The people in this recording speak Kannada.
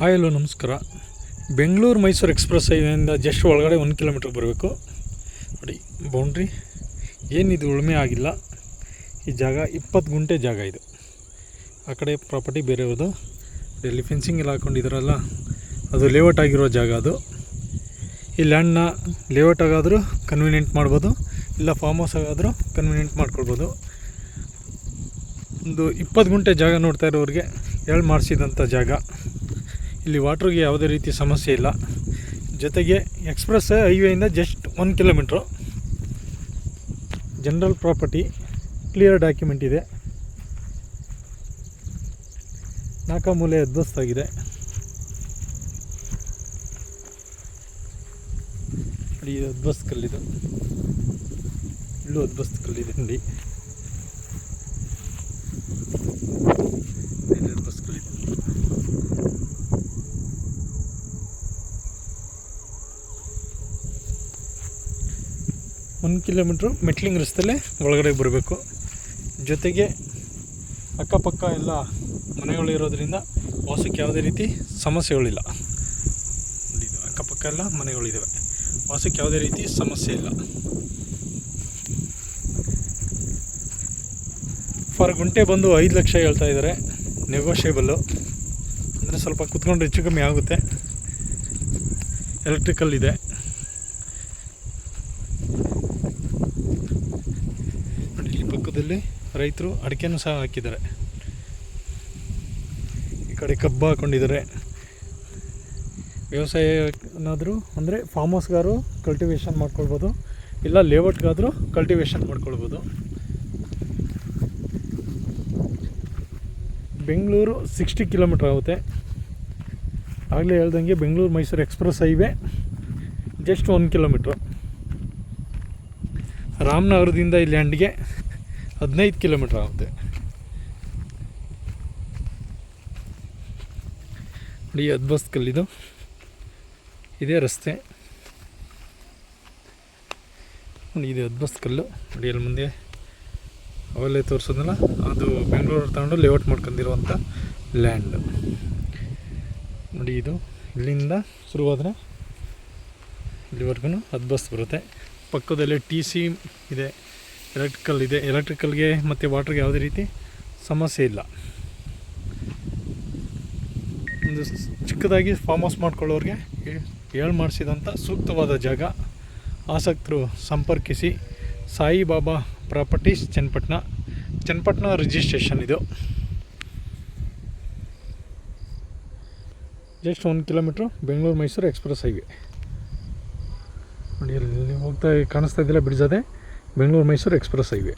ಹಾಯ್ ಹಲೋ ನಮಸ್ಕಾರ. ಬೆಂಗಳೂರು ಮೈಸೂರು ಎಕ್ಸ್ಪ್ರೆಸ್ ಹೈವೇಯಿಂದ ಜಸ್ಟ್ ಒಳಗಡೆ ಒಂದು ಕಿಲೋಮೀಟ್ರ್ ಬರಬೇಕು. ನೋಡಿ ಬೌಂಡ್ರಿ ಏನಿದು ಉಳುಮೆ ಆಗಿಲ್ಲ. ಈ ಜಾಗ ಇಪ್ಪತ್ತು ಗುಂಟೆ ಜಾಗ ಇದು. ಆ ಕಡೆ ಪ್ರಾಪರ್ಟಿ ಬೇರೆಯವ್ರದ್ದು ಇಲ್ಲಿ ಫೆನ್ಸಿಂಗ್ ಎಲ್ಲ ಹಾಕ್ಕೊಂಡಿದ್ದಾರಲ್ಲ ಅದು ಲೇಔಟ್ ಆಗಿರೋ ಜಾಗ ಅದು. ಈ ಲ್ಯಾಂಡ್ನ ಲೇಔಟ್ ಆಗಾದರೂ ಕನ್ವೀನಿಯೆಂಟ್ ಮಾಡ್ಬೋದು. ಇಲ್ಲ ಫಾರ್ಮ್ ಹೌಸ್ ಆಗಾದರೂ ಕನ್ವೀನಿಯೆಂಟ್ ಮಾಡ್ಕೊಳ್ಬೋದು. ಒಂದು ಇಪ್ಪತ್ತು ಗುಂಟೆ ಜಾಗ ನೋಡ್ತಾ ಇರೋರಿಗೆ ಹೇಳಿ ಮಾಡಿಸಿದಂಥ ಜಾಗ. ಇಲ್ಲಿ ವಾಟ್ರಿಗೆ ಯಾವುದೇ ರೀತಿ ಸಮಸ್ಯೆ ಇಲ್ಲ. ಜೊತೆಗೆ ಎಕ್ಸ್ಪ್ರೆಸ್ ಹೈವೇಯಿಂದ ಜಸ್ಟ್ ಒಂದು kilometre. General property, clear document ಇದೆ. ನಾಕಾಮೂಲೆ ಮೂಲೆ ಅಧ್ವಸ್ತಾಗಿದೆ ನೋಡಿ ಇದು ಅಧ್ವಸ್ತ್ ಕಲ್ಲಿದು ಇಲ್ಲೂ ಅಧ್ವಸ್ತ್ ಕಲ್ಲಿದೆ ನೋಡಿ ಇಲ್ಲಿ ಅಧ್ವಸ್ತ್ ಕಲ್ಲಿದೆ ಒಂದು ಕಿಲೋಮೀಟ್ರು ಮೆಟ್ಲಿಂಗ್ ರಸ್ತೆಯಲ್ಲೇ ಒಳಗಡೆ ಬರಬೇಕು. ಜೊತೆಗೆ ಅಕ್ಕಪಕ್ಕ ಎಲ್ಲ ಮನೆಗಳು ಇರೋದ್ರಿಂದ ವಾಸಕ್ಕೆ ಯಾವುದೇ ರೀತಿ ಸಮಸ್ಯೆಗಳಿಲ್ಲ. ಅಕ್ಕಪಕ್ಕ ಎಲ್ಲ ಮನೆಗಳಿದ್ದಾವೆ ವಾಸಕ್ಕೆ ಯಾವುದೇ ರೀತಿ ಸಮಸ್ಯೆ ಇಲ್ಲ. ಫಾರ್ ಗುಂಟೆ ಬಂದು ಐದು ಲಕ್ಷ ಹೇಳ್ತಾ ಇದ್ದಾರೆ. ನೆಗೋಷಿಯಬಲ್ಲು ಅಂದರೆ ಸ್ವಲ್ಪ ಕುತ್ಕೊಂಡು ಹೆಚ್ಚು ಕಮ್ಮಿ ಆಗುತ್ತೆ. ಎಲೆಕ್ಟ್ರಿಕಲ್ ಇದೆ. ಇಲ್ಲಿ ರೈತರು ಅಡಿಕೆನೂ ಸಹ ಹಾಕಿದ್ದಾರೆ. ಈ ಕಡೆ ಕಬ್ಬು ಹಾಕೊಂಡಿದ್ದಾರೆ. ಏನಾದರೂ ಅಂದರೆ ಫಾರ್ಮ್ ಹೌಸ್ಗಾರು ಕಲ್ಟಿವೇಷನ್ ಮಾಡ್ಕೊಳ್ಬೋದು. ಇಲ್ಲ ಲೇಔಟ್ಗಾದರೂ ಕಲ್ಟಿವೇಷನ್ ಮಾಡ್ಕೊಳ್ಬೋದು. ಬೆಂಗಳೂರು ಸಿಕ್ಸ್ಟಿ ಕಿಲೋಮೀಟ್ರ್ ಆಗುತ್ತೆ. ಆಗಲೇ ಹೇಳ್ದಂಗೆ Bengaluru Mysuru express highway just ಒಂದು ಕಿಲೋಮೀಟ್ರು ರಾಮನಗರದಿಂದ ಇಲ್ಲಿ ಲ್ಯಾಂಡ್ಗೆ ಹದಿನೈದು ಕಿಲೋಮೀಟ್ರ್ ಆಗುತ್ತೆ. ನೋಡಿ ಅದ್ಬಸ್ ಕಲ್ಲಿದು ಇದೇ ರಸ್ತೆ. ನೋಡಿ, ಇದು ಅದ್ಬಸ್ ಕಲ್ಲು ನೋಡಿ, ಅಲ್ಲಿ ಮುಂದೆ ಅವೆಲ್ಲೇ ತೋರಿಸೋದಲ್ಲ, ಅದು ಬೆಂಗಳೂರು ತಗೊಂಡು ಲೇಔಟ್ ಮಾಡ್ಕೊಂಡಿರುವಂಥ ಲ್ಯಾಂಡ್. ನೋಡಿ, ಇದು ಇಲ್ಲಿಂದ ಶುರುವಾದರೆ ಇಲ್ಲಿವರೆಗೂ ಅದ್ಬಸ್ ಬರುತ್ತೆ. ಪಕ್ಕದಲ್ಲಿ ಟಿ ಸಿ ಇದೆ. ಎಲೆಕ್ಟ್ರಿಕಲ್ ಇದೆ. ಎಲೆಕ್ಟ್ರಿಕಲ್ಗೆ ಮತ್ತು ವಾಟ್ರಿಗೆ ಯಾವುದೇ ರೀತಿ ಸಮಸ್ಯೆ ಇಲ್ಲ. ಒಂದು ಚಿಕ್ಕದಾಗಿ ಫಾರ್ಮ್ ಹೌಸ್ ಮಾಡ್ಕೊಳ್ಳೋರಿಗೆ ಹೇಳಿ ಮಾಡಿಸಿದಂಥ ಸೂಕ್ತವಾದ ಜಾಗ. ಆಸಕ್ತರು ಸಂಪರ್ಕಿಸಿ. ಸಾಯಿಬಾಬಾ ಪ್ರಾಪರ್ಟೀಸ್, ಚನ್ನಪಟ್ಟಣ. ಚನ್ನಪಟ್ಟಣ ರಿಜಿಸ್ಟ್ರೇಷನ್ ಇದು. ಜಸ್ಟ್ ಒಂದು kilometre Bengaluru Mysuru express highway ನೋಡಿ ಅಲ್ಲಿ ಹೋಗ್ತಾ ಕಾಣಿಸ್ತಾ ಇದ್ದಿಲ್ಲ ಬ್ರಿಡ್ಜ್ ಅದೇ ಬೆಂಗಳೂರು ಮೈಸೂರು ಎಕ್ಸ್ಪ್ರೆಸ್ ಹೈವೇ.